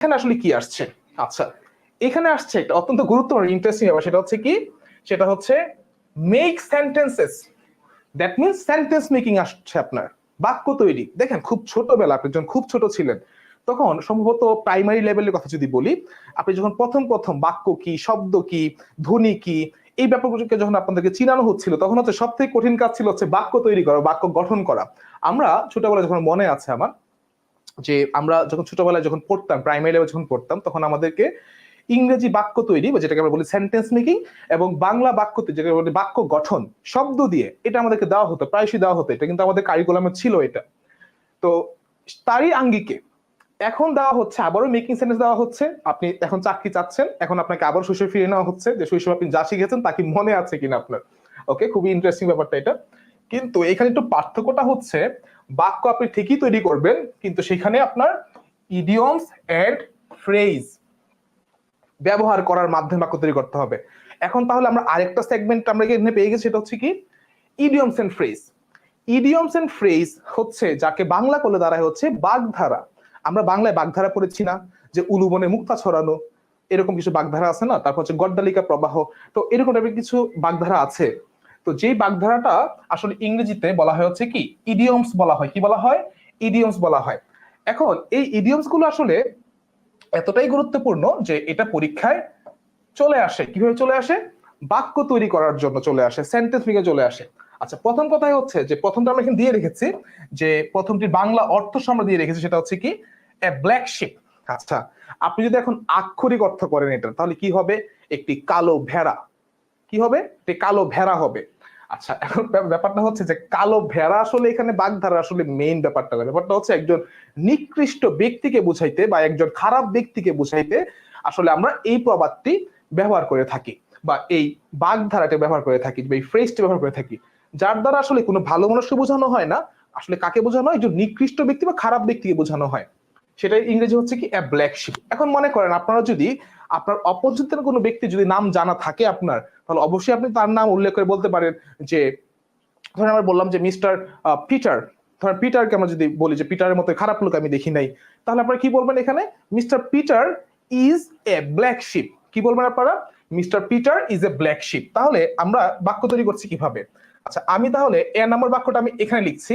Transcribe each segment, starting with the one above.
এখানে আসলে কি আসছে? আচ্ছা এখানে আসছে একটা অত্যন্ত গুরুত্বপূর্ণ ইন্টারেস্টিং ব্যাপার, সেটা হচ্ছে কি? সেটা হচ্ছে make sentences that means sentence making আসছে আপনার, বাক্য তৈরি। দেখেন, খুব ছোটবেলা আপনি যখন খুব ছোট ছিলেন, তখন সম্ভবত প্রাইমারি লেভেলের কথা যদি বলি, আপনি যখন প্রথম প্রথম বাক্য কি, শব্দ কি, ধ্বনি কি, এই ব্যাপারগুলোকে যখন আপনাদেরকে চিনানো হচ্ছিল, তখন হচ্ছে সব থেকে কঠিন কাজ ছিল হচ্ছে বাক্য তৈরি করা, বাক্য গঠন করা। আমরা ছোটবেলায় যখন মনে আছে আমার যে আমরা যখন ছোটবেলায় যখন পড়তাম প্রাইমারি লেভেল যখন পড়তাম, তখন আমাদেরকে ইংরেজি বাক্য তৈরি বা যেটাকে আমরা বলি সেন্টেন্স মেকিং এবং বাংলা বাক্য যেটাকে বলি বাক্য গঠন, শব্দ দিয়ে এটা আমাদেরকে দেওয়া হতো, প্রায়শই দেওয়া হতো। এটা কিন্তু আমাদের কারিকুলামে ছিল এটা। তো তারই আঙ্গিকে এখন দেওয়া হচ্ছে, আবারও মেকিং সেন্টেন্স দেওয়া হচ্ছে। আপনি এখন চাকরি চাচ্ছেন, এখন আপনাকে আবার শৈশব ফিরে নেওয়া হচ্ছে যে শৈশব আপনি যা শিখেছেন তা কি মনে আছে কিনা আপনার? ওকে খুবই ইন্টারেস্টিং ব্যাপারটা এটা। কিন্তু এখানে একটু পার্থক্যটা হচ্ছে বাক্য আপনি ঠিকই তৈরি করবেন, কিন্তু সেখানে আপনার ইডিয়মস অ্যান্ড ফ্রেজ ব্যবহার করার মাধ্যমে বাক্য তৈরি করতে হবে। এখন তাহলে আমরা আরেকটা সেগমেন্ট আমরা এখানে পেয়ে গেছি, সেটা হচ্ছে কি? Idioms and phrase idioms and phrase হচ্ছে যাকে বাংলা করলে দাঁড়ায় হচ্ছে বাগধারা। আমরা বাংলায় বাগধারা পড়েছি না, যে উলুবনে মুক্তা ছড়ানো, এরকম কিছু বাগধারা আছে না? তারপর হচ্ছে গড্ডালিকা প্রবাহ। তো এরকম টাইপের কিছু বাগধারা আছে। তো যেই বাগধারাটা আসলে ইংরেজিতে বলা হয় হচ্ছে কি? ইডিয়মস বলা হয়। কি বলা হয়? ইডিয়মস বলা হয়। এখন এই ইডিয়মসগুলো আসলে এতটাই গুরুত্বপূর্ণ যে এটা পরীক্ষায় চলে আসে। কীভাবে চলে আসে? বাক্য তৈরি করার জন্য চলে আসে সেন্টেন্স মেকে চলে আসে। আচ্ছা প্রথম কথাই হচ্ছে যে প্রথমটা আমরা এখানে দিয়ে রেখেছি যে প্রথমটি বাংলা অর্থ আমরা দিয়ে রেখেছি, সেটা হচ্ছে কি? এ ব্ল্যাক শিপ আচ্ছা আপনি যদি এখন আক্ষরিক অর্থ করেন এটা, তাহলে কি হবে? একটি কালো ভেড়া। কি হবে? একটি কালো ভেড়া হবে। আচ্ছা এখন ব্যাপারটা হচ্ছে যে কালো ভেড়া আসলে এখানে বাগধারা আসলে মেইন ব্যাপারটা ব্যাপারটা হচ্ছে একজন নিকৃষ্ট ব্যক্তিকে বুঝাইতে বা একজন খারাপ ব্যক্তিকে বুঝাইতে আসলে আমরা এই প্রবাদটি ব্যবহার করে থাকি বা এই বাগধারাটা ব্যবহার করে থাকি বা এই ফ্রেজটি ব্যবহার করে থাকি। যার দ্বারা আসলে কোনো ভালো মানুষকে বোঝানো হয় না, আসলে কাকে বোঝানো হয়? একজন নিকৃষ্ট ব্যক্তি বা খারাপ ব্যক্তিকে বোঝানো হয়। সেটা ইংরেজি হচ্ছে কি এ ব্ল্যাক শিপ এখন মনে করেন আপনারা যদি আপনার অপোজিটের কোনো ব্যক্তি যদি নাম জানা থাকে আপনার, তাহলে অবশ্যই আপনি তার নাম উল্লেখ করে বলতে পারেন যে, ধরেন আমরা বললাম যে, মিস্টার পিটার, ধরেন পিটারকে আমরা যদি বলি যে, পিটারের মতো খারাপ লোক আমি দেখি নাই, তাহলে আপনারা কি বলবেন এখানে? Mister Peter is a black sheep. কি বলবেন আপনারা? Mister Peter is a black sheep. তাহলে আমরা বাক্য তৈরি করছি কীভাবে? আচ্ছা আমি তাহলে এ নাম্বার বাক্যটা আমি এখানে লিখছি।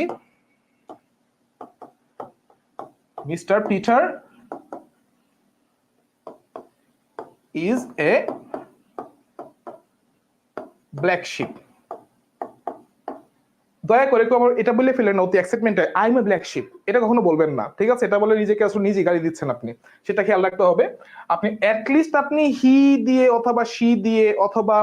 Mister Peter is a black sheep. দয়া করে কেউ এটা বলে ফেলেন অতি এক্সাইটমেন্টে I am a black sheep এটা কখনো বলবেন না, ঠিক আছে? এটা বলে নিজেকে আসলে নিজে গালি দিচ্ছেন আপনি। সেটা খেয়াল রাখতে হবে। আপনি অ্যাটলিস্ট আপনি হি দিয়ে অথবা শি দিয়ে অথবা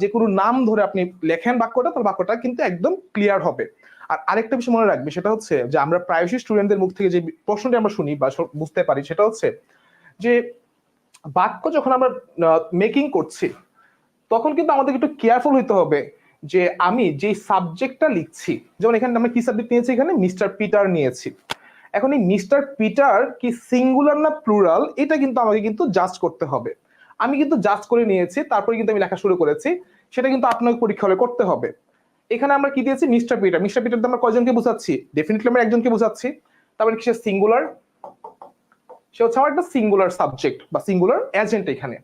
যে কোনো নাম ধরে আপনি লেখেন বাক্যটা, তার বাক্যটা কিন্তু একদম ক্লিয়ার হবে। আর আরেকটা বিষয় মনে রাখবে, সেটা হচ্ছে যে আমরা প্রায়শই স্টুডেন্টদের মুখ থেকে যে প্রশ্নটি আমরা শুনি বা বুঝতে পারি, সেটা হচ্ছে যে বাক্য যখন আমরা মেকিং করছি, তখন কিন্তু আমাদের একটু কেয়ারফুল হইতে হবে যে আমি যে সাবজেক্টটা লিখছি, যেমন এখানে আমরা কি সাবজেক্ট নিয়েছি এখানে? মিস্টার পিটার নিয়েছি। এখন এই মিস্টার পিটার কি সিঙ্গুলার না প্লুরাল এটা কিন্তু আমাকে কিন্তু জাজ করতে হবে। আমি কিন্তু জাজ করে নিয়েছি, তারপরে কিন্তু আমি লেখা শুরু করেছি, সেটা কিন্তু আপনাকে পরীক্ষা হলে করতে হবে। এখানে আমরা কি দিয়েছি? মিস্টার পিটার মিস্টার পিটার আমরা কয়জনকে বোঝাচ্ছি? ডেফিনেটলি আমরা একজনকে বোঝাচ্ছি। তারপরে সে সিঙ্গুলার সে হচ্ছে আমার একটা সিঙ্গুলার সাবজেক্ট বা সিঙ্গুলার এজেন্ট এখানে।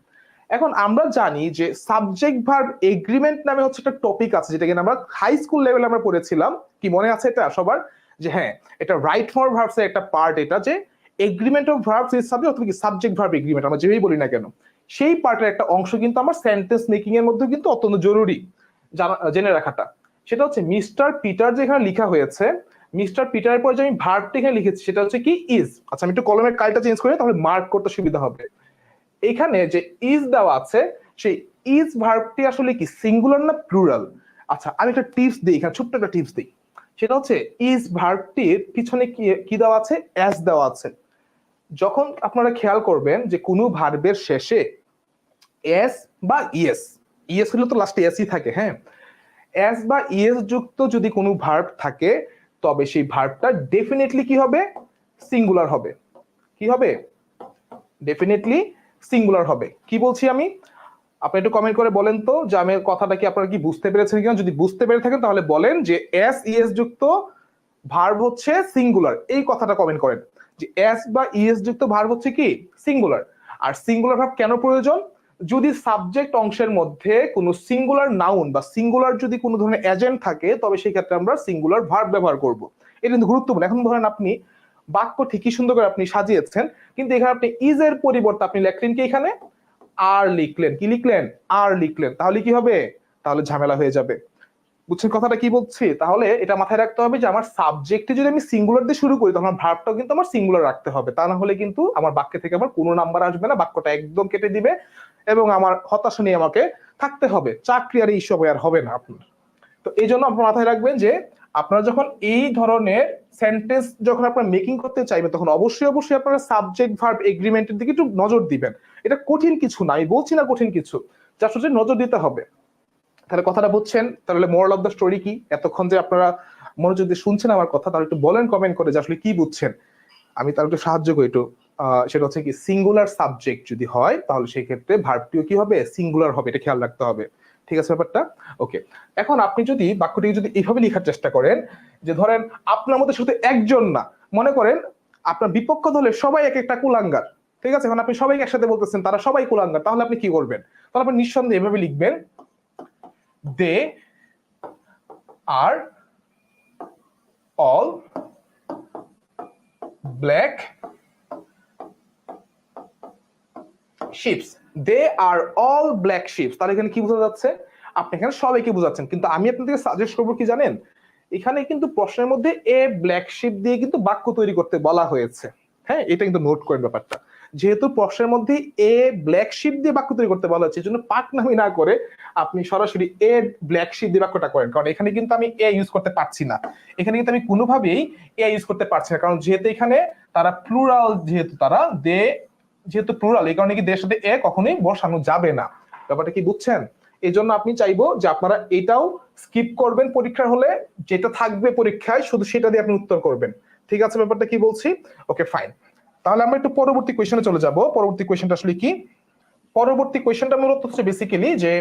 এখন আমরা জানি যে সাবজেক্ট ভার্ব এগ্রিমেন্ট নামে হচ্ছে একটা টপিক আছে, যেটা কিনা আমরা হাই স্কুল লেভেলে আমরা পড়েছিলাম। কি মনে আছে এটা সবার? যে হ্যাঁ এটা রাইট ফর ভার্বস এর একটা পার্ট এটা যে agreement of verbs is subject অথবা কি সাবজেক্ট ভার্ব এগ্রিমেন্ট আমরা যেভাবেই বলি না কেন। সেই পার্টের একটা অংশ কিন্তু আমার সেন্টেন্স মেকিং এর মধ্যে কিন্তু অত্যন্ত জরুরি। জানা, জেনে রাখাটা। সেটা হচ্ছে মিস্টার পিটার যেখানে লেখা হয়েছে মিস্টার পিটারের পর যে আমি ভার্বটি এখানে লিখেছি, সেটা হচ্ছে কি ইজ আচ্ছা আমি একটু কলমের কালটা চেঞ্জ করি তাহলে মার্ক করতে সুবিধা হবে। এখানে যে ইজ দেওয়া আছে, সেই ইজ ভার্বটি আসলে কি সিঙ্গুলার না প্লুরাল আচ্ছা আমি একটা টিপস দিই, এখানে ছোট্ট একটা টিপস দিই। সেটা হচ্ছে ইজ ভার্বটির পিছনে কি কি দেওয়া আছে? অ্যাস দেওয়া আছে। যখন আপনারা খেয়াল করবেন যে কোনো ভার্বের শেষে এস বা ইএস ইএস হলে তো লাস্টে এসই থাকে হ্যাঁ? এস বা ইএস যুক্ত যদি কোনো ভার্ব থাকে তবে সেই ভার্বটা ডেফিনেটলি কি হবে? সিঙ্গুলার হবে। কি হবে? ডেফিনেটলি সিঙ্গুলার হবে। কি বলছি আমি? আপনি একটু কমেন্ট করে বলেন তো যে আমি কথাটা কি আপনারা কি বুঝতে পেরেছেন কিনা? যদি বুঝতে পেরে থাকেন তাহলে বলেন যে এস ইএস যুক্ত ভার্ব হচ্ছে সিঙ্গুলার এই কথাটা কমেন্ট করেন। যে এস বা ইএস যুক্ত ভার্ব হচ্ছে কি? সিঙ্গুলার আর সিঙ্গুলার ভার্ব কেন প্রয়োজন? যদি সাবজেক্ট অংশের মধ্যে কোনো সিঙ্গুলার নাউন বা সিঙ্গুলার যদি কোনো ধরনের এজেন্ট থাকে, তবে সেই ক্ষেত্রে আমরা সিঙ্গুলার ভার্ব ব্যবহার করব। এটা কিন্তু গুরুত্বপূর্ণ। এখন ধরেন আপনি বাক্য ঠিকই সুন্দর করে আপনি সাজিয়েছেন, কিন্তু এখানে আপনি ইজ এর পরিবর্তে আপনি লিখলেন কি এখানে? আর লিখলেন। কি লিখলেন? আর লিখলেন। তাহলে কি হবে? তাহলে ঝামেলা হয়ে যাবে। বুঝছেন কথাটা কি বলছি? তাহলে এটা মাথায় রাখতে হবে যে আমার সাবজেক্টে যদি আমি সিঙ্গুলার দিয়ে শুরু করি, তখন আমার ভার্বটাও কিন্তু আমার সিঙ্গুলার রাখতে হবে। তা না হলে কিন্তু আমার বাক্যে থেকে আমার কোনো নাম্বার আসবে না। বাক্যটা একদম কেটে দিবে। এবং আমার হতাশা নিয়ে আমাকে থাকতে হবে। চাকরি আর এইসব আর হবে না আপনার। তো এই জন্য আপনার মাথায় রাখবেন যে, আপনারা যখন এই ধরনের সেন্টেন্স যখন আপনারা মেকিং করতে চাইবেন, তখন অবশ্যই অবশ্যই আপনারা সাবজেক্ট ভার্ব এগ্রিমেন্টের দিকে একটু নজর দিবেন। এটা কঠিন কিছু না, আমি বলছি না কঠিন কিছু। যা হচ্ছে নজর দিতে হবে। তাহলে কথাটা বুঝছেন? তাহলে মোরাল অফ দ্য স্টোরি কি? এতক্ষণ যে আপনারা মনোযোগ দিয়ে শুনছেন আমার কথা, তাহলে একটু বলেন কমেন্ট করে যে আসলে কি বুঝছেন। আমি তাহলে একটু সাহায্য করি একটু। সেটা হচ্ছে কি সিঙ্গুলার সাবজেক্ট যদি হয়, তাহলে সেই ক্ষেত্রে ভার্বটিও কি হবে? সিঙ্গুলার হবে, এটা খেয়াল রাখতে হবে। ঠিক আছে ব্যাপারটা? ওকে এখন আপনি যদি বাক্যটিকে যদি এইভাবে লেখার চেষ্টা করেন, যে ধরেন আপনার মধ্যে শুধু একজন না, মনে করেন আপনার বিপক্ষ দলে সবাই এক একটা কুলাঙ্গার। ঠিক আছে? এখন আপনি সবাইকে একসাথে বলতেছেন, তারা সবাই কুলাঙ্গার, তাহলে আপনি কি করবেন? তাহলে আপনি নিঃসন্দেহে এভাবে লিখবেন they are all black sheeps they are all black sheeps তাহলে এখানে কি বোঝা যাচ্ছে? আপনি এখানে সবাইকে বোঝাচ্ছেন। কিন্তু আমি আপনাদেরকে সাজেস্ট করব কি জানেন? এখানে কিন্তু প্রশ্নের মধ্যে এ ব্ল্যাক শিপ দিয়ে কিন্তু বাক্য তৈরি করতে বলা হয়েছে। হ্যাঁ এটা কিন্তু নোট করেন ব্যাপারটা। যেহেতু প্রশ্নের মধ্যে এ ব্ল্যাক শিপ দিয়ে বাক্য তৈরি করতে বলা হচ্ছে এই জন্য পাক নামি না করে আপনি সরাসরি এ ব্ল্যাক শিপ দিয়ে বাক্যটা করেন। কারণ এখানে কিন্তু আমি এ ইউজ করতে পারছি না। এখানে কিন্তু আমি কোনোভাবেই এ ইউজ করতে পারছি না। কারণ যেহেতু এখানে তারা প্লুরাল যেহেতু তারা দে যেহেতু প্লুরাল এই কারণে কি দের সাথে এ কখনোই বসানো যাবে না। ব্যাপারটা কি বুঝছেন? এই জন্য আপনি চাইব যে আপনারা এটাও স্কিপ করবেন পরীক্ষার হলে, যেটা থাকবে পরীক্ষায় শুধু সেটা দিয়ে আপনি উত্তর করবেন। ঠিক আছে, ব্যাপারটা কি বলছি? ওকে ফাইন তাহলে আমরা একটু পরবর্তী কোয়েশনে চলে যাব। পরবর্তী কোয়েশনটা আসলে কি? পরবর্তী কোয়েশনটা মূলত হচ্ছে বেসিক্যালি যে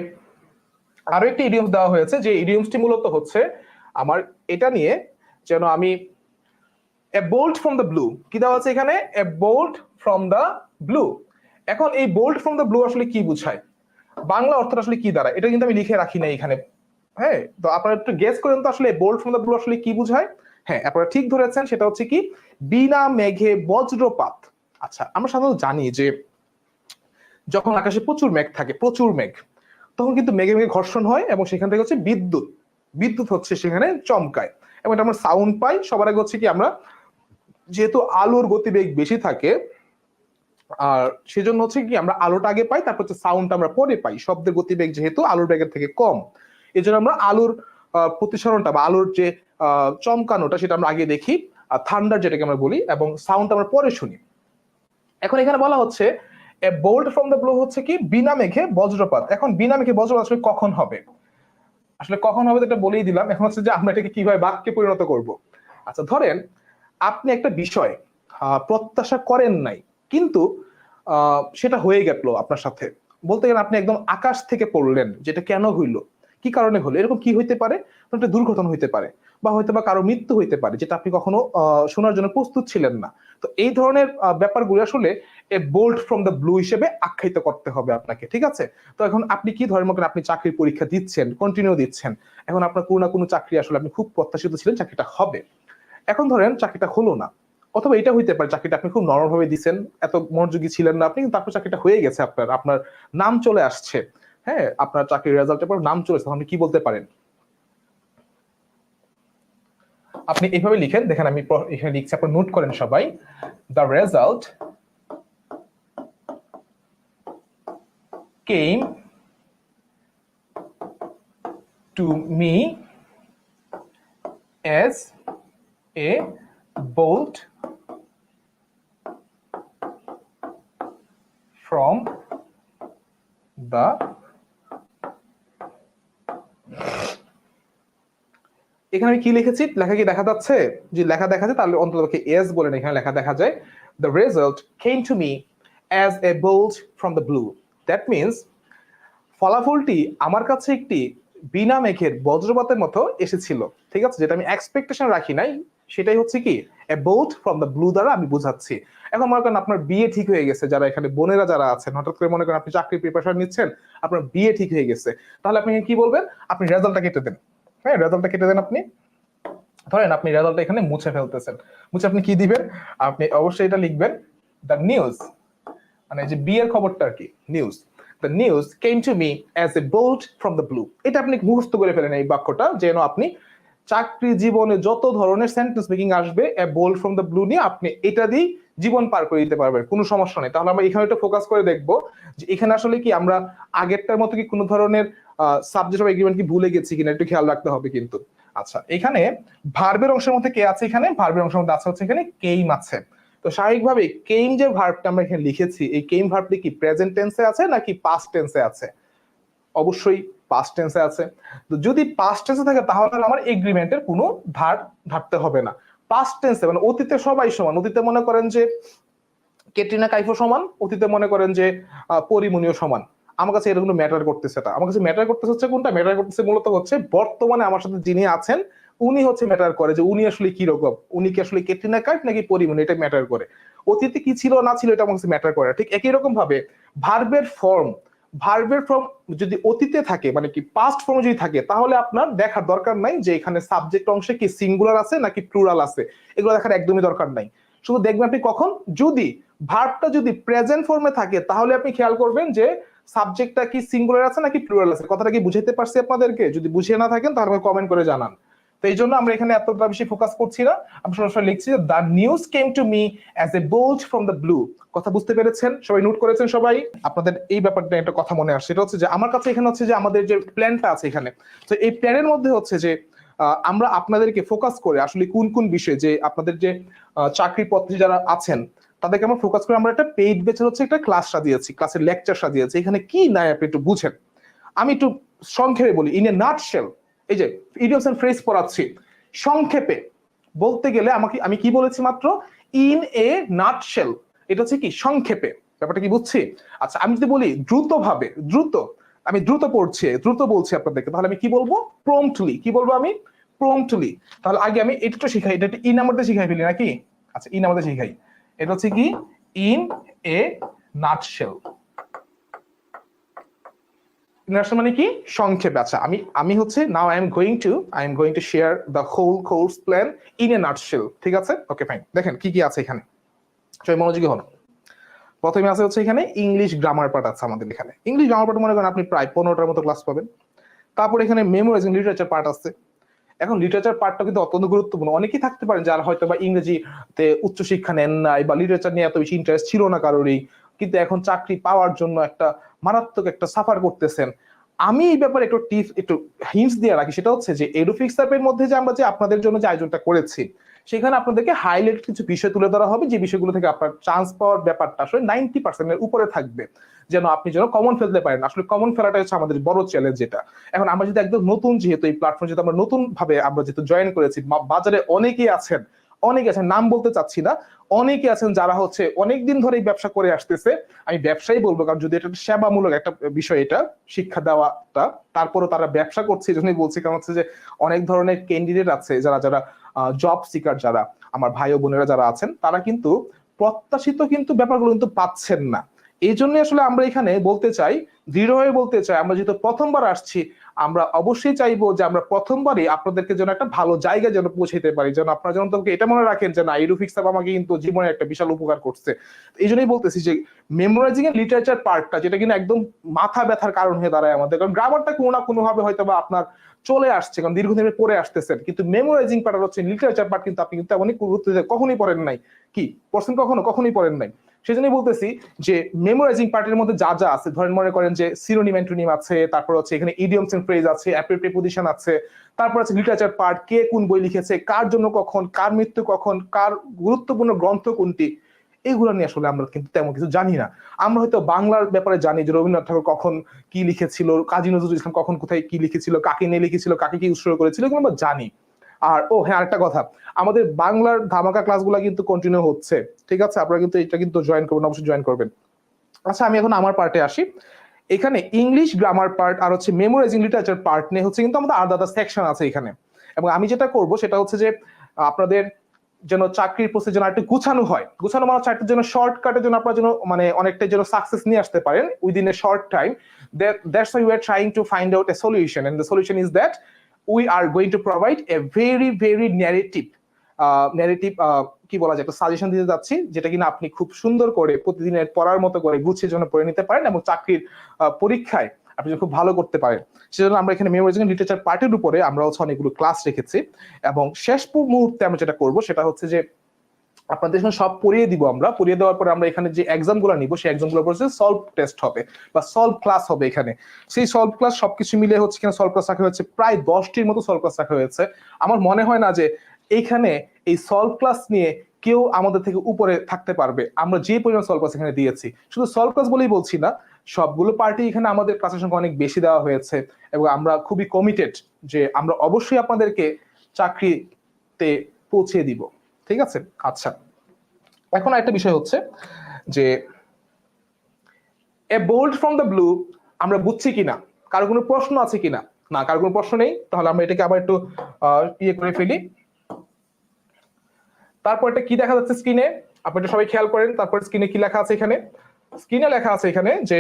আরও একটি ইডিয়মস দেওয়া হয়েছে, যে ইডিয়মসটি মূলত হচ্ছে আমার এটা নিয়ে যেন আমি a bolt from the blue কি দেওয়া আছে এখানে? A bolt from the blue এখন এই বোল্ট ফ্রম দ্য ব্লু আসলে কি বুঝায়? বাংলা অর্থটা আসলে কি দাঁড়ায় এটা কিন্তু আমি লিখে রাখি না এখানে। হ্যাঁ? তো আপনারা একটু গেস করেন তো আসলে বোল্ট ফ্রম দ্য ব্লু আসলে কি বুঝায়? হ্যাঁ আপনারা ঠিক ধরেছেন, সেটা হচ্ছে কি, বিনা মেঘে বজ্রপাত। আচ্ছা আমরা সাধারণত জানি যে যখন আকাশে প্রচুর মেঘ থাকে, প্রচুর মেঘ, তখন কিন্তু মেঘে মেঘে ঘর্ষণ হয় এবং সেখান থেকে হচ্ছে বিদ্যুৎ। বিদ্যুৎ হচ্ছে সেখানে চমকায়। এবং এটা আমরা সাউন্ড পাই। সবার আগে হচ্ছে কি আমরা, যেহেতু আলোর গতিবেগ বেশি থাকে আর সেজন্য হচ্ছে কি, আমরা আলোটা আগে পাই, তারপর হচ্ছে সাউন্ডটা আমরা পরে পাই। শব্দের গতিবেগ যেহেতু আলোর বেগের থেকে কম। এই জন্য আমরা আলোর প্রতিসরণটা বা আলোর যে চমকানোটা সেটা আমরা আগে দেখি, আর থান্ডার যেটাকে আমরা বলি, এবং সাউন্ড আমরা পরে শুনি। এখন এখানে বলা হচ্ছে a bold from the blow হচ্ছে কি, বিনা মেঘে বজ্রপাত। এখন বিনা মেঘে বজ্রপাত আসলে কখন হবে? আসলে কখন হবে এটা বলেই দিলাম। এখন হচ্ছে যে আমরা এটাকে কীভাবে বাক্যে পরিণত করব? আচ্ছা ধরেন, আপনি একটা বিষয় প্রত্যাশা করেন নাই। কিন্তু সেটা হয়ে গেল আপনার সাথে। বলতে গেলে আপনি একদম আকাশ থেকে পড়লেন, যেটা কেন হইল? কি কারণে হলো? এরকম কি হইতে পারে? একটা দুর্ঘটনা হইতে পারে বা হয়তো বা কারও মৃত্যু হইতে পারে, যেটা আপনি কখনো শোনার জন্য প্রস্তুত ছিলেন না। তো এই ধরনের ব্যাপারগুলো আসলে a bolt from the blue হিসেবে আখ্যায়িত করতে হবে আপনাকে, ঠিক আছে? তো এখন আপনি কি ধরেন মনে আপনি চাকরির পরীক্ষা দিচ্ছেন কন্টিনিউ দিচ্ছেন। এখন আপনার কোনো না কোনো চাকরি আসলে আপনি খুব প্রত্যাশিত ছিলেন, চাকরিটা হবে। এখন ধরেন, চাকরিটা হলো না। অথবা এটা হইতে পারে, চাকরিটা আপনি খুব নরম ভাবে দিচ্ছেন এত মনোযোগী ছিলেন না আপনি তারপর চাকরিটা হয়ে গেছে আপনার আপনার নাম চলে আসছে হ্যাঁ আপনার চাকরির রেজাল্টের পর নাম চলে আপনি কি বলতে পারেন? আপনি এইভাবে লিখেন, দেখেন আমি এখানে লিখছি, আপনার নোট করেন সবাই the result came to me as a bolt from the এখানে আমি কি লিখেছি? লেখা কি দেখা যাচ্ছে? যে লেখা দেখা যায় তাহলে অন্তত এস বলেন এখানে লেখা দেখা যায় the result came to me as a bolt from the blue that means ফলাফলটি আমার কাছে একটি বিনা মেঘের বজ্রপাতের মতো এসেছিল। ঠিক আছে? যেটা আমি এক্সপেকটেশন রাখি নাই সেটাই হচ্ছে কি? এ ফ্রম দ্য ব্লু দ্বারা আমি বুঝাচ্ছি। এখন মনে করেন আপনার বিয়ে ঠিক হয়ে গেছে, যারা এখানে বোনেরা যারা আছেন, হঠাৎ করে মনে করেন আপনি চাকরির প্রিপারেশন নিচ্ছেন, আপনার বিয়ে ঠিক হয়ে গেছে। তাহলে আপনি কি বলবেন? আপনি রেজাল্টটা কেটে দেন। হ্যাঁ রেজাল্টটা কেটে দেন আপনি। ধরেন আপনি রেজাল্টটা এখানে মুছে ফেলতেছেন। মুছে আপনি কি দিবেন? আপনি অবশ্যই এটা লিখবেন দ্য নিউজ মানে যে বিয়ের খবরটা আর কি news the news came to me as a bolt from the blue এটা আপনি মুখস্থ করে ফেলেন এই বাক্যটা, যেন আপনি চাকরি জীবনে যত ধরনের সেন্টেন্স মেকিং আসবে a bolt from the blue নিয়ে আপনি এটা দিয়ে জীবন পার করে দিতে পারবেন, কোনো সমস্যা নেই। তাহলে আমরা এখানে একটু ফোকাস করে দেখব যে এখানে আসলে কি আমরা আগেরটার মতো কি কোনো ধরনের সাবজেক্ট অফ এগ্রিমেন্ট কি ভুলে গেছি কিনা একটু খেয়াল রাখতে হবে কিন্তু। আচ্ছা এখানে ভার্বের অংশের মধ্যে কে আছে এখানে? ভার্বের অংশের মধ্যে আছে হচ্ছে এখানে কেইম আছে। তো স্বাভাবিকভাবে কেইম যে ভার্বটা আমরা এখানে লিখেছি, এই কেইম ভার্বটি কি প্রেজেন্ট টেন্সে আছে নাকি পাস্ট টেন্সে আছে? অবশ্যই পাস্ট টেন্সে আছে। তো যদি পাস্ট টেন্সে থাকে, তাহলে আমার এগ্রিমেন্টের কোনো ধার ধারতে হবে না। পাস্ট টেন্সে মানে অতীতে সবাই সমান। অতীতে মনে করেন যে কেটরিনা কাইফো সমান, অতীতে মনে করেন যে পরিমণীয় সমান। আমার কাছে এরকম ম্যাটার করতেছে এটা। আমার কাছে ম্যাটার করতেছে হচ্ছে কোনটা? ম্যাটার করতেছে মূলত হচ্ছে বর্তমানে আমার সাথে যিনি আছেন, উনি হচ্ছে ম্যাটার করে যে উনি আসলে কি রকম? উনি কি আসলে কেটরিনা কাইফ নাকি পরিমণি? এটা ম্যাটার করে। অতীতে কি ছিল না ছিল, এটা আমার কাছে ম্যাটার করে ঠিক একই রকম ভাবে ভার্বের ফর্ম ভার্বের ফর্ম যদি অতীতে থাকে মানে কি পাস্ট ফর্ম যদি থাকে, তাহলে আপনার দেখার দরকার নাই যে এখানে সাবজেক্ট অংশে কি সিঙ্গুলার আছে নাকি প্লুরাল আছে। এগুলো দেখার একদমই দরকার নাই। শুধু দেখবেন আপনি কখন? যদি ভার্বটা যদি প্রেজেন্ট ফর্মে থাকে, তাহলে আপনি খেয়াল করবেন যে সাবজেক্টটা কি সিঙ্গুলার আছে নাকি প্লুরাল আছে। কথাটা কি বুঝাইতে পারছি আপনাদেরকে? যদি বুঝিয়ে না থাকেন, তাহলে কমেন্ট করে জানান। তো এই জন্য আমরা এখানে এতটা বেশি ফোকাস করছি না। আমরা সরাসরি লিখছি যে the news came to me as a bolt from the blue কথা বুঝতে পেরেছেন? সবাই নোট করেছেন সবাই? আপনাদের এই ব্যাপারটা একটা কথা মনে আসছে। সেটা হচ্ছে যে, আমার কাছে এখানে হচ্ছে যে, আমাদের যে প্ল্যানটা আছে এখানে। তো এই প্ল্যানের মধ্যে হচ্ছে যে আমরা আপনাদেরকে ফোকাস করে আসলে কোন কোন বিষয়ে যে, আপনাদের যে চাকরি পত্রে যারা আছেন, তাদেরকে আমরা ফোকাস করে আমরা একটা পেইড বেচে হচ্ছে একটা ক্লাস সাজিয়েছি ক্লাসের লেকচার সাজিয়েছি এখানে কি নাই আপনি একটু বুঝেন। আমি একটু সংক্ষেপে বলি ইন এ নাট শেল এই যে ইডিয়মস এন্ড ফ্রেজ পড়াচ্ছি। সংক্ষেপে বলতে গেলে আমাকে আমি কি বলেছি মাত্র? ইন এ নাটশেল এটা হচ্ছে কি? সংক্ষেপে। ব্যাপারটা কি বুঝছি? আচ্ছা আমি যদি বলি দ্রুত ভাবে দ্রুত, আমি দ্রুত পড়ছি, দ্রুত বলছি আপনাদেরকে, তাহলে আমি কি বলব? প্রম্পটলি কি বলব আমি? প্রম্পটলি তাহলে আগে আমি এটা শিখাই, এটা ই নাম্বারটা শিখাই ফেলি নাকি? আচ্ছা ই নাম্বারটা শিখাই। এটা হচ্ছে কি? ইন এ নাটশেল ইন্টারন্যাশনাল মানে কি? সংক্ষেপে আচ্ছা আমি আমি হচ্ছে now I am going to I am going to share the whole course plan in a nutshell ঠিক আছে? ওকে ফাইন দেখেন, কি কি আছে এখানে? সবাই মনোযোগী হন। প্রথমে আছে হচ্ছে এখানে ইংলিশ গ্রামার পার্ট আছে আমাদের এখানে। ইংলিশ গ্রামার পার্ট মনে করেন আপনি প্রায় পনেরোটার মতো ক্লাস পাবেন। তারপর এখানে মেমোরাইজিং লিটারেচার পার্ট আছে। এখন লিটারেচার পার্টটা কিন্তু অত্যন্ত গুরুত্বপূর্ণ। অনেকেই থাকতে পারেন যারা হয়তো বা ইংরেজিতে উচ্চশিক্ষা নেন নাই বা লিটারেচার নিয়ে এত বেশি ইন্টারেস্ট ছিল না কারোরই। কিন্তু এখন চাকরি পাওয়ার জন্য একটা মারাত্মক একটা সাফার করতেছেন। আমি এই ব্যাপারে একটু টিপস একটু হিন্টস দিয়ে রাখি। সেটা হচ্ছে যে এডুফিক্স অ্যাপের মধ্যে যে আমরা যে আপনাদের জন্য যে আয়োজনটা করেছি, সেখানে আপনাদেরকে হাইলাইট কিছু বিষয় তুলে ধরা হবে, যে বিষয়গুলো থেকে আপনার চান্স পাওয়ার ব্যাপারটা আসলে নাইনটি পার্সেন্টের উপরে থাকবে। যেন আপনি যেন কমন ফেলতে পারেন। আসলে কমন ফেলাটা হচ্ছে আমাদের বড় চ্যালেঞ্জ যেটা এখন আমরা যদি একদম নতুন, যেহেতু এই প্ল্যাটফর্ম যেহেতু আমরা নতুন ভাবে আমরা যেহেতু জয়েন করেছি বাজারে অনেকেই আছেন অনেকে আছেন, নাম বলতে চাচ্ছি না, অনেকে আছেন যারা হচ্ছে অনেকদিন ধরে এই ব্যবসা করে আসতেছে। আমি ব্যবসায়ী বলব, কারণ যদি এটা সেবামূলক একটা বিষয় এটা, শিক্ষা দেওয়াটা, তারপরও তারা ব্যবসা করছে এই জন্যই বলছি, কারণ হচ্ছে যে অনেক ধরনের ক্যান্ডিডেট আছে যারা যারা জব সিকার যারা, আমার ভাই ও বোনেরা যারা আছেন, তারা কিন্তু প্রত্যাশিত কিন্তু ব্যাপারগুলো কিন্তু পাচ্ছেন না। এই জন্য আসলে আমরা এখানে বলতে চাই দৃঢ় হয়ে বলতে চাই, আমরা যেহেতু প্রথমবার আসছি আমরা অবশ্যই চাইব যে আমরা প্রথমবারই আপনাদেরকে যেন একটা ভালো জায়গায় যেন পৌঁছাইতে পারি, যেন আপনারা যেন তোমাকে এটা মনে রাখেন যে না ইরুফিক্স আমাকে কিন্তু জীবনে একটা বিশাল উপকার করছে। এই জন্যই বলতেছি যে মেমোরাইজিং এর লিটারেচার পার্টটা যেটা কিনা একদম মাথা ব্যথার কারণ হয়ে দাঁড়ায় আমাদের। কারণ গ্রামারটা কোনো না কোনো ভাবে হয়তো বা আপনার চলে আসছে, কারণ দীর্ঘদিন পড়ে আসতেছেন। কিন্তু মেমোরাইজিং পার্ট হচ্ছে লিটারেচার পার্ট কিন্তু আপনি কিন্তু এমনই গুরুত্ব কখনোই পড়েন নাই। কি? পড়ছেন কখনো? কখনোই পড়েন নাই। সেজন্যই বলতেছি যে মেমোরাইজিং পার্টের মধ্যে যা যা আছে, ধরেন মনে করেন যে সিনোনিম অ্যান্টোনিম আছে, তারপর হচ্ছে এখানে ইডিয়মস এন্ড ফ্রেজ আছে অ্যাপ্রিল প্রিপোজিশন আছে, তারপর আছে লিটারেচার পার্ট কে কোন বই লিখেছে, কার জন্য কখন, কার মৃত্যু কখন, কার গুরুত্বপূর্ণ গ্রন্থ কোনটি, এগুলো নিয়ে আসলে আমরা কিন্তু তেমন কিছু জানি না। আমরা হয়তো বাংলার ব্যাপারে জানি যে রবীন্দ্রনাথ ঠাকুর কখন কি লিখেছিল, কাজী নজরুল ইসলাম কখন কোথায় কি লিখেছিল, কাকে নিয়ে লিখেছিল, কাকে কি উৎসর্গ করেছিল, এগুলো আমরা জানি। আর, ও হ্যাঁ আরেকটা কথা। আমাদের বাংলার ধামাকা ক্লাসগুলো কিন্তু কন্টিনিউ হচ্ছে। ঠিক আছে? আপনারা কিন্তু এটা কিন্তু জয়েন করবেন, অবশ্যই জয়েন করবেন। আচ্ছা আমি এখন আমার পার্টে আসি। এখানে ইংলিশ গ্রামার পার্ট আর হচ্ছে মেমোরাইজিং লিটারেচার পার্ট নিয়ে হচ্ছে কিন্তু আমাদের আলাদা সেকশন আছে এখানে। এবং আমি যেটা করব সেটা হচ্ছে যে, আপনাদের যেন চাকরির প্রসেস যেন একটু গুছানো হয়। গুছানো মানে চাকরির জন্য শর্টকাটের জন্য আপনারা যেন মানে অনেকটা যেন সাকসেস নিয়ে আসতে পারেন within a short time that's why we are trying to find out a solution and the solution is that we are going to provide a very very narrative narrative কি বলা যায়, একটা সাজেশন দিতে যাচ্ছি, যেটা কিনা আপনি খুব সুন্দর করে প্রতিদিনের পড়ার মতো করে গুছিয়ে জন্য পড়ে নিতে পারেন এবং চাকরির পরীক্ষায় আপনি খুব ভালো করতে পারেন। সেজন্য আমরা এখানে মেমোরাইজিং লিটারেচার পার্টের উপরে আমরা হচ্ছে অনেকগুলো ক্লাস রেখেছি এবং শেষ মুহূর্তে আমরা যেটা করব সেটা হচ্ছে যে আপনাদের সঙ্গে সব পড়িয়ে দিব আমরা। পড়িয়ে দেওয়ার পরে আমরা এখানে যে এক্সামগুলো নিব, সেই এক্সামগুলোর হচ্ছে সলভ টেস্ট হবে বা সলভ ক্লাস হবে এখানে। সেই সলভ ক্লাস সবকিছু মিলে হচ্ছে কিনা সলভ ক্লাস রাখা হয়েছে, প্রায় দশটির মতো সলভ ক্লাস রাখা হয়েছে। আমার মনে হয় না যে এইখানে এই সলভ ক্লাস নিয়ে কেউ আমাদের থেকে উপরে থাকতে পারবে। আমরা যে পরিমাণ সলভ ক্লাস এখানে দিয়েছি, শুধু সলভ ক্লাস বলেই বলছি না, সবগুলো পার্টি এখানে আমাদের ক্লাসের সংখ্যা অনেক বেশি দেওয়া হয়েছে এবং আমরা খুবই কমিটেড যে আমরা অবশ্যই আপনাদেরকে চাকরিতে পৌঁছে দিব। ঠিক আছে? আচ্ছা। এখন একটা বিষয় হচ্ছে যে, a bold from the blue আমরা বুঝছি কিনা? কারও কোনো প্রশ্ন আছে কিনা? না, কারও কোনো প্রশ্ন নেই। তাহলে আমরা এটাকে আবার একটু ইয়ে করে ফেলি। তারপর এটা কি দেখা যাচ্ছে স্ক্রিনে? আপনি এটা সবাই খেয়াল করেন। তারপর স্ক্রিনে কি লেখা আছে এখানে? স্ক্রিনে লেখা আছে এখানে যে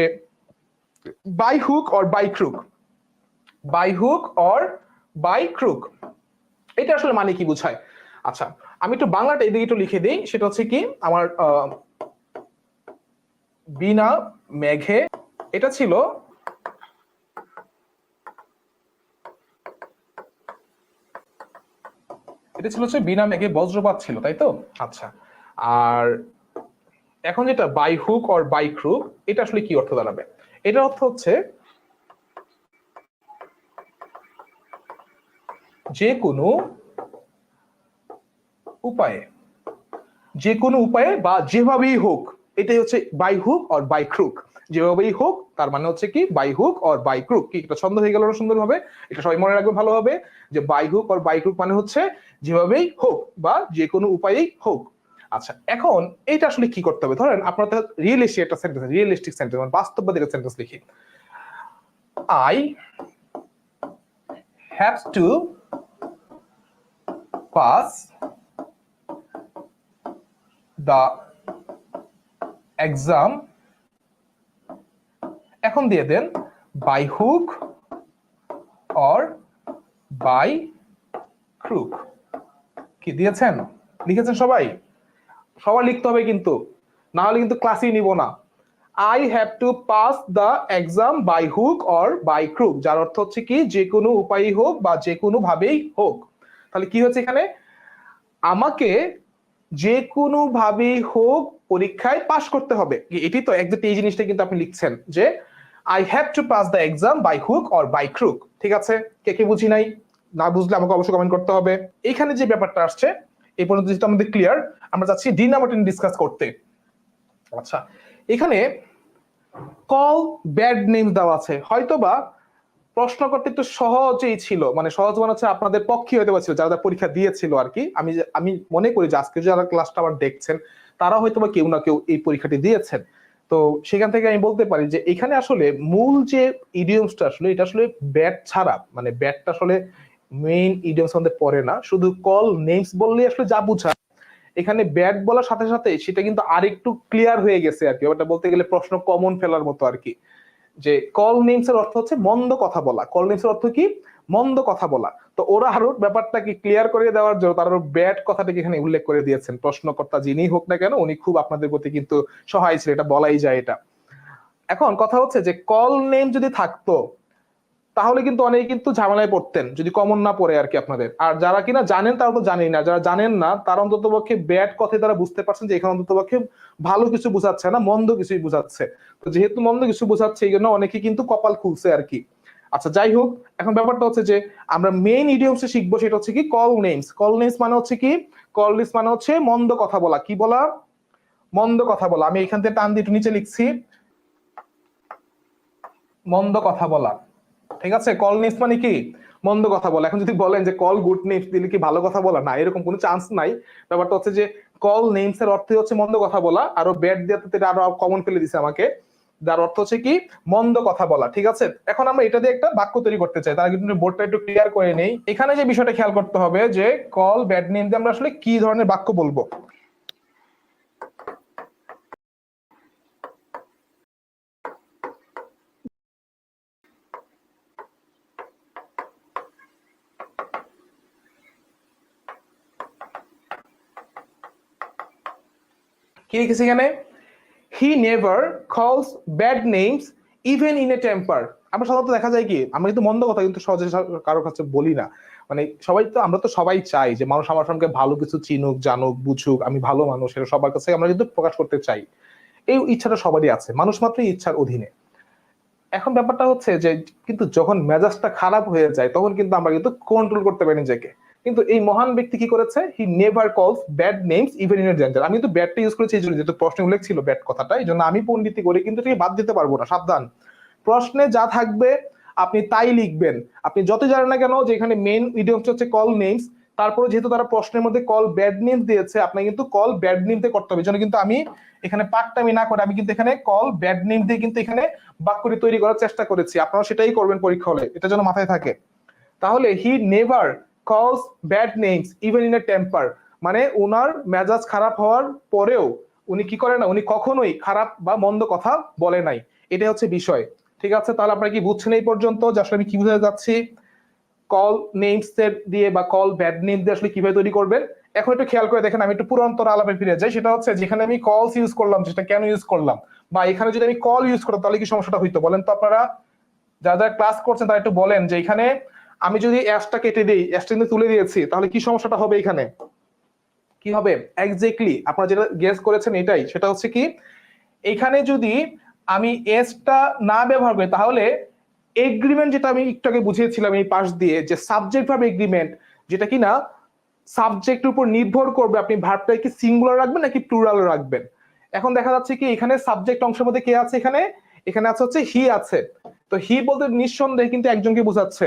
by hook or by crook by hook or by crook এটা আসলে মানে কি বোঝায়? আচ্ছা আমি একটু বাংলাটা এদিকে একটু লিখে দিই। সেটা হচ্ছে কি, আমার বিনা মেঘে, এটা ছিল এটা ছিল হচ্ছে বিনা মেঘে বজ্রপাত ছিল, তাই তো? আচ্ছা আর এখন যেটা by hook or by crook এটা আসলে কি অর্থ দাঁড়াবে? এটার অর্থ হচ্ছে যে কোনো উপায়ে। যে কোনো উপায়ে বা যেভাবেই হোক, এটাই হচ্ছে by hook or by crook যেভাবেই হোক, তার মানে হচ্ছে কি by hook or by crook কি, এটা ছন্দ হয়ে গেল না সুন্দরভাবে এটা সবাই মনে রাখবে ভালোভাবে যে by hook or by crook মানে হচ্ছে যেভাবেই হোক বা যে কোনো উপায়েই হোক। আচ্ছা এখন এটা আসলে কি করতে হবে? ধরেন আপনার রিয়েলিস্টিক একটা সেন্টেন্স রিয়েলিস্টিক সেন্টেন্স মানে বাস্তববাদী একটা সেন্টেন্স লিখি। I have to pass the exam. এখন দিয়ে দেন by hook or by crook কি দিয়েছেন? লিখেছেন সবাই? সবাই লিখতে হবে কিন্তু না হলে কিন্তু ক্লাসই নিব না। I have to pass the exam by hook or by crook যার অর্থ হচ্ছে কি, যে কোনো উপায়ই হোক বা যে কোনো ভাবেই হোক। তাহলে কি হচ্ছে এখানে? আমাকে যে কোনো ভাবেই হোক পরীক্ষায় পাশ করতে হবে। এটি তো একজাক্ট এই জিনিসটা কিন্তু আপনি লিখছেন যে I have to pass the exam by hook or by crook ঠিক আছে? কে কে বুঝি নাই? না বুঝলে আমাকে অবশ্যই কমেন্ট করতে হবে। এখানে যে ব্যাপারটা আসছে এই পর্যন্ত যেটা আমাদের ক্লিয়ার আমরা যাচ্ছি ডি নাম্বার টেন ডিসকাস করতে। আচ্ছা এখানে কল ব্যাড নেম দেওয়া আছে। হয়তোবা প্রশ্ন করতে একটু সহজেই ছিল। মানে সহজ মনে হচ্ছে আপনাদের পক্ষে হতে পারছিল যারা পরীক্ষা দিয়েছিল আর কি। আমি আমি মনে করি যে আজকে যারা ক্লাসটা আবার দেখছেন, তারা হয়তো বা কেউ না কেউ এই পরীক্ষাটি দিয়েছেন। তো সেখান থেকে আমি বলতে পারি যে এখানে আসলে মূল যে ইডিয়মসটা আসলে, এটা আসলে ব্যাট ছাড়া মানে ব্যাটটা আসলে মেইন ইডিয়মস মধ্যে পড়ে না। শুধু কল নেমস বললেই আসলে যা বুঝায় এখানে ব্যাট বলার সাথে সাথে সেটা কিন্তু আরেকটু ক্লিয়ার হয়ে গেছে আর কি। ওটা বলতে গেলে প্রশ্ন কমন ফেলার মতো আর কি। যে কল নেমস এর অর্থ হচ্ছে মন্দ কথা বলা। কল নেমস এর অর্থ কি? মন্দ কথা বলা। তো ওরা আরও ব্যাপারটাকে ক্লিয়ার করে দেওয়ার জন্য তারা ব্যাড কথাটাকে এখানে উল্লেখ করে দিয়েছেন। প্রশ্নকর্তা যিনি হোক না কেন, উনি খুব আপনাদের প্রতি কিন্তু সহায় ছিল এটা বলাই যায় এটা। এখন কথা হচ্ছে যে কল নেম যদি থাকতো তাহলে কিন্তু অনেকে কিন্তু ঝামেলায় পড়তেন, যদি কমন না পড়ে আর কি আপনাদের। আর যারা কিনা জানেন তারা তো জানেই না, যারা জানেন না তারা অন্তত পক্ষে ব্যাড কথায় তারা বুঝতে পারছেন যে এখানে অন্তত পক্ষে ভালো কিছু বোঝাচ্ছে না, মন্দ কিছুই বোঝাচ্ছে। তো যেহেতু মন্দ কিছু বোঝাচ্ছে, এই জন্য অনেকে কিন্তু কপাল খুলছে আর কি। আচ্ছা যাই হোক, এখন ব্যাপারটা হচ্ছে যে আমরা মেইন ইডিয়মসে শিখব, সেটা হচ্ছে কি কল নেমস কল নেমস মানে হচ্ছে কি? কল নেমস মানে হচ্ছে মন্দ কথা বলা। কি বলা? মন্দ কথা বলা। আমি এখান থেকে টান দিয়ে নিচে লিখছি। মন্দ কথা বলা। ঠিক আছে? কল নেমস মানে কি? মন্দ কথা বলা। এখন যদি বলেন যে কল গুড নেমস দিলে কি ভালো কথা বলা? না, এরকম কোনো চান্স নাই। ব্যাপারটা হচ্ছে যে কল নেমস এর অর্থই হচ্ছে মন্দ কথা বলা। আরও ব্যাড দিয়ে আরও কমন ফেলে দিছে আমাকে। যার অর্থ হচ্ছে কি? মন্দ কথা বলা, ঠিক আছে? এখন আমরা এটা দিয়ে একটা বাক্য তৈরি করতে চাই। তার কিন্তু বোর্ডটা একটু ক্লিয়ার করে নেই। এখানে যে বিষয়টা খেয়াল করতে হবে যে কল ব্যাড নেম দিয়ে আমরা আসলে কি ধরনের বাক্য বলব? কি লিখেছি এখানে? He never calls bad names even in a temper আমরা সাধারণত দেখা যায় কি, আমরা কিন্তু মন্দ কথা কিন্তু সহজে কারোর কাছে বলি না। মানে সবাই তো, আমরা তো সবাই চাই যে মানুষ আমার সঙ্গে ভালো কিছু চিনুক, জানুক, বুঝুক, আমি ভালো মানুষ, এটা সবার কাছে আমরা কিন্তু প্রকাশ করতে চাই। এই ইচ্ছাটা সবারই আছে, মানুষ মাত্রই ইচ্ছার অধীনে। এখন ব্যাপারটা হচ্ছে যে, কিন্তু যখন মেজাজটা খারাপ হয়ে যায়, তখন কিন্তু আমরা কিন্তু কন্ট্রোল করতে পারি নিজেকে। কিন্তু এই মহান ব্যক্তি কি করেছে? He never calls bad names even in danger আমি কিন্তু ব্যাডটা ইউজ করেছি এই জন্য যেহেতু প্রশ্নে উল্লেখ ছিল ব্যাড কথাটা এই জন্য আমি পণ্ডিতি করে, কিন্তু এটাকে বাদ দিতে পারব না, সাবধান। প্রশ্নে যা থাকবে, আপনি তাই লিখবেন। আপনি যত জানেন না কেন যে এখানে মেইন ইডিয়ম হচ্ছে কল নেমস তারপরে যেহেতু তারা প্রশ্নের মধ্যে কল ব্যাড নেম দিয়েছে, আপনাকে কিন্তু কল ব্যাড নেম দিয়ে করতে হবে। জন্য কিন্তু আমি এখানে পাকটামি না করে, আমি কিন্তু এখানে কল ব্যাড নেম দিয়ে কিন্তু এখানে বাক্যটি তৈরি করার চেষ্টা করেছি। আপনারা সেটাই করবেন পরীক্ষা হলে, এটা যেন মাথায় থাকে। তাহলে he never calls bad names even in a temper মানে ওনার মেজাজ খারাপ হওয়ার পরেও উনি কি করে না, উনি কখনোই খারাপ বা মন্দ কথা বলে নাই। এটা হচ্ছে বিষয়। ঠিক আছে? তাহলে আপনারা কি বুঝছেন এই পর্যন্ত? যে আসলে আমি কি বুঝাতে যাচ্ছি? কল নেমস দিয়ে বা কল ব্যাড নেম দিয়ে আসলে কীভাবে তৈরি করবেন? এখন একটু খেয়াল করে দেখেন, আমি একটু পুরন্তর আলাপে ফিরে যাই। সেটা হচ্ছে, যেখানে আমি কলস ইউজ করলাম, সেটা কেন ইউজ করলাম? বা এখানে যদি আমি কল ইউজ করতাম তাহলে কি সমস্যাটা হইতো? বলেন তো আপনারা, যারা যারা ক্লাস করছেন, তারা একটু বলেন যে এখানে আমি যদি অ্যাশটা কেটে দিই অ্যাশটা কিন্তু তুলে দিয়েছি, তাহলে কি সমস্যাটা হবে এখানে? কি হবে? এক্স্যাক্টলি আপনারা যেটা গেস করেছেন এটাই। সেটা হচ্ছে কি, এখানে যদি আমি এসটা না ব্যবহার করি, তাহলে এগ্রিমেন্ট যেটা আমি একটু আগে বুঝিয়েছিলাম এই পাশ দিয়ে, যে সাবজেক্ট ভার্ব এগ্রিমেন্ট যেটা কি না সাবজেক্টের উপর নির্ভর করবে, আপনি ভার্বটা কি সিঙ্গুলার রাখবেন নাকি প্লুরাল রাখবেন? এখন দেখা যাচ্ছে কি, এখানে সাবজেক্ট অংশের মধ্যে কে আছে এখানে? এখানে আছে হচ্ছে হি আছে। তো হি বলতে নিঃসন্দেহে কিন্তু একজনকে বোঝাচ্ছে।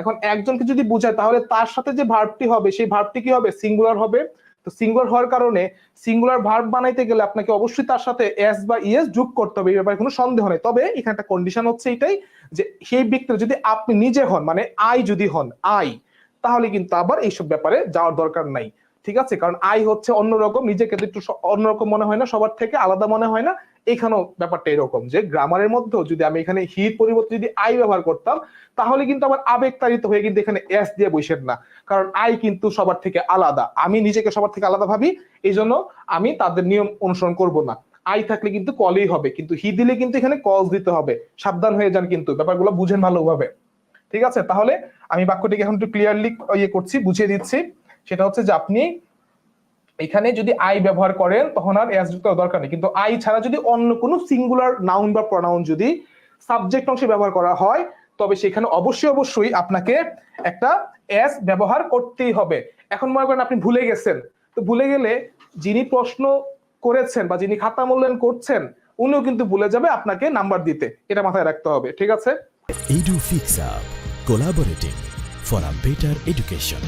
এখন একজনকে যদি বোঝায়, তাহলে তার সাথে যে ভার্বটি হবে, সেই ভার্বটি কি হবে? সিঙ্গুলার হবে। তো সিঙ্গুলার হওয়ার কারণে সিঙ্গুলার ভার্ব বানাইতে গেলে আপনাকে অবশ্যই তার সাথে এস বা ইএস যোগ করতে হবে, এই ব্যাপারে কোনো সন্দেহ নেই। তবে এখানে একটা কন্ডিশন হচ্ছে এটাই যে সেই ব্যক্তির যদি আপনি নিজে হন মানে আই যদি হন আই তাহলে কিন্তু আবার এইসব ব্যাপারে যাওয়ার দরকার নাই। ঠিক আছে? কারণ আই হচ্ছে অন্যরকম, নিজেকে একটু অন্যরকম মনে হয় না, সবার থেকে আলাদা মনে হয় না। এখানেও ব্যাপারটা এরকম যে গ্রামারের মধ্যেও যদি আমি এখানে হির পরিবর্তে যদি আই ব্যবহার করতাম, তাহলে কিন্তু আবার আবেগতাড়িত হয়ে কিন্তু এখানে এস দিয়ে বসেন না। কারণ আই কিন্তু সবার থেকে আলাদা। আমি নিজেকে সবার থেকে আলাদা ভাবি এই জন্য আমি তাদের নিয়ম অনুসরণ করব না। আই থাকলে কিন্তু কলই হবে, কিন্তু হি দিলে কিন্তু এখানে কজ দিতে হবে। সাবধান হয়ে যান কিন্তু, ব্যাপারগুলো বুঝেন ভালোভাবে। ঠিক আছে? তাহলে আমি বাক্যটিকে এখন একটু ক্লিয়ারলি ইয়ে করছি, বুঝিয়ে দিচ্ছি। সেটা হচ্ছে যে আপনি এখানে যদি আই ব্যবহার করেন তখন আর এস যুক্ত দরকার নেই। কিন্তু আই ছাড়া যদি অন্য কোনো সিঙ্গুলার নাউন বা প্রনাউন যদি সাবজেক্ট অংশে ব্যবহার করা হয় তবে সেখানে অবশ্যই অবশ্যই আপনাকে একটা এস ব্যবহার করতেই হবে। এখন মনে করেন আপনি ভুলে গেছেন। তো ভুলে গেলে যিনি প্রশ্ন করেছেন বা যিনি খাতা মূল্যায়ন করছেন উনিও কিন্তু ভুলে যাবে আপনাকে নাম্বার দিতে। এটা মাথায় রাখতে হবে ঠিক আছে? Edu Fix Up, collaborating for a better education.